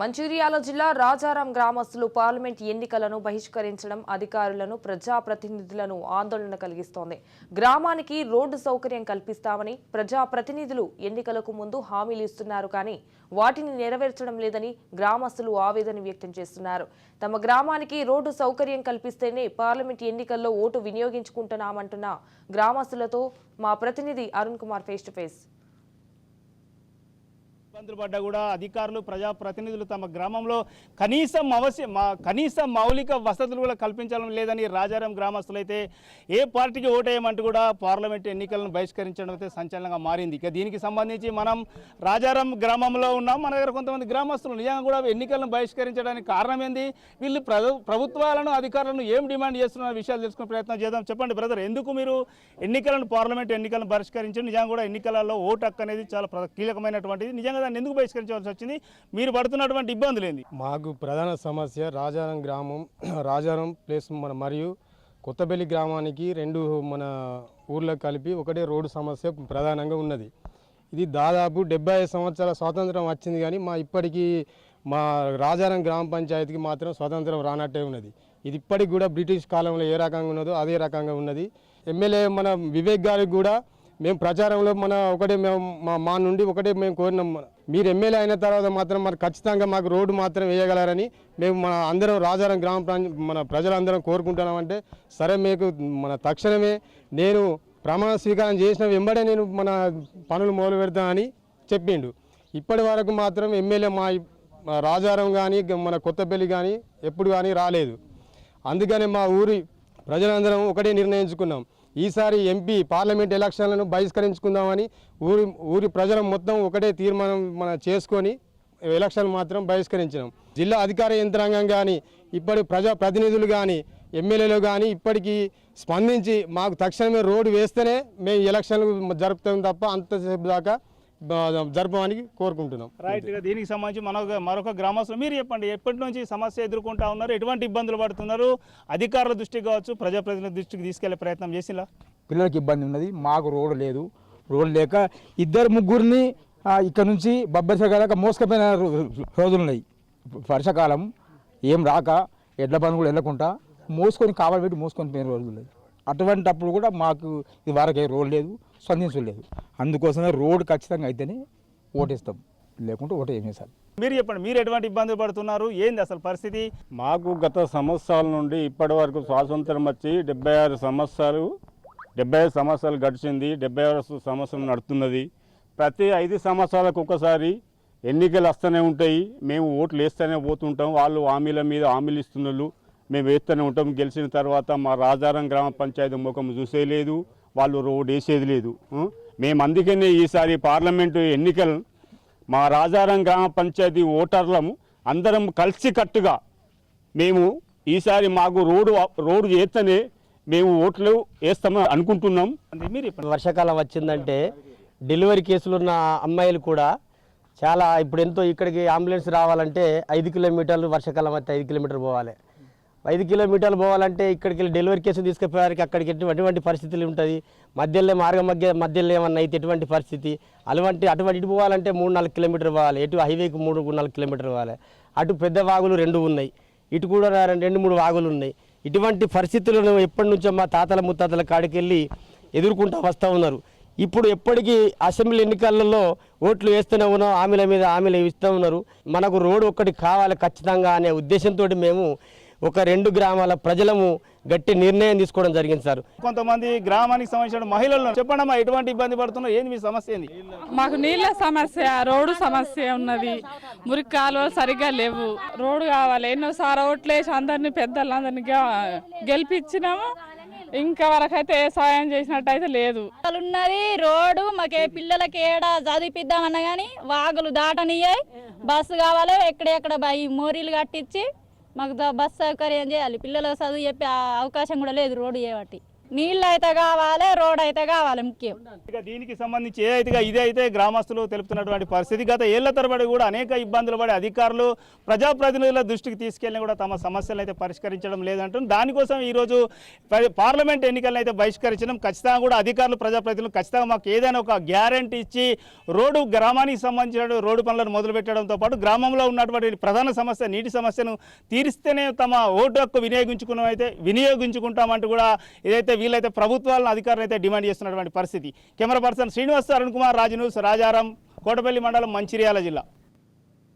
మంచిర్యాల జిల్లా రాజారాం గ్రామస్తులు పార్లమెంట్ ఎన్నికలను బహిష్కరించడం అధికారులను ప్రజాప్రతినిధులను ఆందోళన కలిగిస్తోంది. గ్రామానికి రోడ్డు సౌకర్యం కల్పిస్తామని ప్రజాప్రతినిధులు ఎన్నికలకు ముందు హామీలు ఇస్తున్నారు కానీ వాటిని నెరవేర్చడం లేదని గ్రామస్తులు ఆవేదన వ్యక్తం చేస్తున్నారు. తమ గ్రామానికి రోడ్డు సౌకర్యం కల్పిస్తేనే పార్లమెంట్ ఎన్నికల్లో ఓటు వినియోగించుకుంటున్నామంటున్న గ్రామస్తులతో మా ప్రతినిధి Arun Kumar face to face ఇబ్బందులు పడ్డా కూడా అధికారులు ప్రజాప్రతినిధులు తమ గ్రామంలో కనీసం అవశ్య కనీస మౌలిక వసతులు కూడా కల్పించడం లేదని రాజారాం గ్రామస్తులు అయితే ఏ పార్టీకి ఓటేయమంటూ కూడా పార్లమెంట్ ఎన్నికలను బహిష్కరించడం అయితే సంచలనంగా మారింది. ఇక దీనికి సంబంధించి మనం రాజారాం గ్రామంలో ఉన్నాం. మన దగ్గర కొంతమంది గ్రామస్తులు నిజంగా కూడా ఎన్నికలను బహిష్కరించడానికి కారణం ఏంది? వీళ్ళు ప్రభుత్వాలను అధికారులను ఏం డిమాండ్ చేస్తున్న విషయాలు తెలుసుకునే ప్రయత్నం చేద్దాం. చెప్పండి బ్రదర్ ఎందుకు మీరు ఎన్నికలను పార్లమెంట్ ఎన్నికలను బహిష్కరించండి? నిజంగా కూడా ఎన్నికలలో ఓటు హక్కు అనేది చాలా కీలకమైనటువంటిది. నిజంగా దాన్ని ఎందుకు బహిష్కరించవలసి వచ్చింది? మీరు పడుతున్నటువంటి ఇబ్బందులు ఏంది? మాకు ప్రధాన సమస్య రాజారం గ్రామం రాజారం ప్లేస్ మన మరియు కొత్తపల్లి గ్రామానికి రెండు మన ఊర్లో కలిపి ఒకటే రోడ్డు సమస్య ప్రధానంగా ఉన్నది. ఇది దాదాపు డెబ్బై ఐదు సంవత్సరాల స్వాతంత్రం వచ్చింది కానీ మా ఇప్పటికీ మా రాజారం గ్రామ పంచాయతీకి మాత్రం స్వాతంత్రం రానట్టే ఉన్నది. ఇది ఇప్పటికి కూడా బ్రిటిష్ కాలంలో ఏ రకంగా ఉన్నదో అదే రకంగా ఉన్నది. ఎమ్మెల్యే మన వివేక్ గారికి కూడా మేము ప్రచారంలో మన ఒకటే మేము మా మా నుండి ఒకటే మేము కోరినాం. మీరు ఎమ్మెల్యే అయిన తర్వాత మాత్రం మరి ఖచ్చితంగా మాకు రోడ్డు మాత్రం వేయగలరని మేము మన అందరం రాజారం గ్రామ మన ప్రజలందరం కోరుకుంటున్నామంటే సరే మీకు మన తక్షణమే నేను ప్రమాణ స్వీకారం చేసిన వెంబడే నేను మన పనులు మొదలు పెడతానని చెప్పిండు. ఇప్పటి వరకు మాత్రం ఎమ్మెల్యే మా మా రాజారం కానీ మన కొత్తపల్లి కానీ ఎప్పుడు కానీ రాలేదు. అందుకనే మా ఊరి ప్రజలందరం ఒకటే నిర్ణయించుకున్నాం. ఈసారి ఎంపీ పార్లమెంట్ ఎలక్షన్లను బహిష్కరించుకుందామని ఊరి ఊరి ప్రజలు మొత్తం ఒకటే తీర్మానం మన చేసుకొని ఎలక్షన్లు మాత్రం బహిష్కరించినాం. జిల్లా అధికార యంత్రాంగం కానీ ఇప్పటి ప్రజా ప్రతినిధులు కానీ ఎమ్మెల్యేలు కానీ ఇప్పటికీ స్పందించి మాకు తక్షణమే రోడ్డు వేస్తేనే మేము ఎలక్షన్లు జరుపుతాం తప్ప అంతసేపు దాకా జరపమని కోరుకుంటున్నాం. రైట్ ఇక దీనికి సంబంధించి మరొక మరొక గ్రామస్తులు మీరు చెప్పండి ఎప్పటి నుంచి సమస్య ఎదుర్కొంటా ఉన్నారు ఎటువంటి ఇబ్బందులు పడుతున్నారు అధికారుల దృష్టికి కావచ్చు ప్రజాప్రతినిధుల దృష్టికి తీసుకెళ్ళే ప్రయత్నం చేసిలా? పిల్లలకి ఇబ్బంది ఉన్నది మాకు రోడ్డు లేదు రోడ్డు లేక ఇద్దరు ముగ్గురిని ఇక్కడ నుంచి బొబ్బరి దాకా మోసుకపోయిన రో- రోజులు ఉన్నాయి. వర్షాకాలం ఏం రాక ఎడ్ల పని కూడా వెళ్ళకుండా మోసుకొని కావాలి పెట్టి మోసుకొని పోయిన రోజులు ఉన్నాయి. అటువంటప్పుడు కూడా మాకు ఇది వరకే రోడ్ లేదు స్పందించలేదు. అందుకోసమే రోడ్డు ఖచ్చితంగా అయితేనే ఓటేస్తాం. లేకుంటే ఓటు ఏం చేశారు? మీరు చెప్పండి మీరు ఎటువంటి ఇబ్బందులు పడుతున్నారు? ఏంది అసలు పరిస్థితి? మాకు గత సంవత్సరాల నుండి ఇప్పటి వరకు స్వాతంత్రం వచ్చి డెబ్బై ఆరు సంవత్సరాలు డెబ్బై ఐదు సంవత్సరాలు గడిచింది డెబ్బై ఆరు సంవత్సరం నడుతున్నది ప్రతి ఐదు సంవత్సరాలకు ఒకసారి ఎన్నికలు వస్తూనే ఉంటాయి. మేము ఓట్లు వేస్తూనే పోతుంటాం. వాళ్ళు హామీల మీద హామీలు ఇస్తున్నారు మేము వేస్తూనే ఉంటాం. గెలిచిన తర్వాత మా రాజారం గ్రామ పంచాయతీ ముఖం చూసేయలేదు వాళ్ళు రోడ్ వేసేది లేదు. మేము అందుకనే ఈసారి పార్లమెంటు ఎన్నికలు మా రాజారం గ్రామ పంచాయతీ ఓటర్లము అందరం కలిసికట్టుగా మేము ఈసారి మాకు రోడ్డు రోడ్డు చేస్తేనే మేము ఓట్లు వేస్తామని అనుకుంటున్నాం. మీరు వర్షాకాలం వచ్చిందంటే డెలివరీ కేసులున్న అమ్మాయిలు కూడా చాలా ఇప్పుడు ఎంతో ఇక్కడికి అంబులెన్స్ రావాలంటే ఐదు కిలోమీటర్లు వర్షాకాలం అయితే ఐదు కిలోమీటర్లు పోవాలి. ఐదు కిలోమీటర్లు పోవాలంటే ఇక్కడికి వెళ్ళి డెలివరీ కేసు తీసుకుపోయేవారికి అక్కడికి ఎటువంటి పరిస్థితులు ఉంటుంది. మధ్యలో మార్గం మధ్య మధ్యలో ఏమన్నా అయితే ఎటువంటి పరిస్థితి? అటువంటి అటువంటి ఇటు పోవాలంటే మూడు నాలుగు కిలోమీటర్ పోవాలి. ఎటు హైవేకి మూడు నాలుగు కిలోమీటర్ పోవాలి. అటు పెద్ద వాగులు రెండు ఉన్నాయి. ఇటు కూడా రెండు రెండు మూడు వాగులు ఉన్నాయి. ఇటువంటి పరిస్థితులను ఎప్పటి నుంచో మా తాతల ముత్తాతల కాడికి వెళ్ళి ఎదుర్కొంటూ వస్తూ ఉన్నారు. ఇప్పుడు ఎప్పటికీ అసెంబ్లీ ఎన్నికలలో ఓట్లు వేస్తూనే ఉన్నాం. హామీల మీద హామీలు ఇస్తూ ఉన్నారు. మనకు రోడ్డు ఒక్కటి కావాలి ఖచ్చితంగా అనే ఉద్దేశంతో మేము ఒక రెండు గ్రామాల ప్రజలము గట్టి నిర్ణయం తీసుకోవడం జరిగింది సార్. కొంతమంది గ్రామానికి సంబంధించిన మహిళలు చెప్పండి అమ్మా ఎటువంటి ఇబ్బంది పడుతున్నారు ఏంది మీ సమస్య ఏంది? మాకు నీళ్ళ సమస్య రోడ్డు సమస్య ఉన్నది. మురికి కాలువలు సరిగ్గా లేవు. రోడ్డు కావాలి. ఎన్నోసార్లు ఓట్లేసి అందరినీ పెద్దలందరినీ గెలిపించినాము. ఇంకా వరకైతే ఏ సాయం చేసినట్టు అయితే లేదు. ఉన్నది రోడ్డు మాకే పిల్లలకి ఏడ చదివిద్దామన్నా కానీ వాగులు దాటనియ్యాయి. బస్సు కావాలి ఎక్కడెక్కడ మోరీలు కట్టించి మాకు ద- బస్సు సౌకర్యం చేయాలి. పిల్లలకు చదువు చెప్పే అవకాశం కూడా లేదు రోడ్డు చేయబట్టి. నీళ్ళు అయితే కావాలి రోడ్ అయితే కావాలి ముఖ్యం. ఇక దీనికి సంబంధించి ఏదైతే ఇదే అయితే గ్రామస్తులు తెలుపుతున్నటువంటి పరిస్థితి గత ఏళ్ళ తరబడి కూడా అనేక ఇబ్బందులు పడి అధికారులు ప్రజాప్రతినిధుల దృష్టికి తీసుకెళ్ళి కూడా తమ సమస్యలను అయితే పరిష్కరించడం లేదంటూ దానికోసం ఈరోజు ప- పార్లమెంట్ ఎన్నికలను అయితే బహిష్కరించడం ఖచ్చితంగా కూడా అధికారులు ప్రజాప్రతినిధులు ఖచ్చితంగా మాకు ఏదైనా ఒక గ్యారంటీ ఇచ్చి రోడ్డు గ్రామానికి సంబంధించిన రోడ్డు పనులను మొదలుపెట్టడంతో పాటు గ్రామంలో ఉన్నటువంటి ప్రధాన సమస్య నీటి సమస్యను తీరిస్తేనే తమ ఓటు హక్కు వినియోగించుకున్న అయితే వినియోగించుకుంటామంటూ కూడా ఏదైతే వీళ్ళైతే ప్రభుత్వాలను అధికారులు అయితే డిమాండ్ చేస్తున్నటువంటి పరిస్థితి. Camera person Srinivas Arun Kumar Raju news Rajaram Kotapalli మండలం మంచిర్యాల జిల్లా.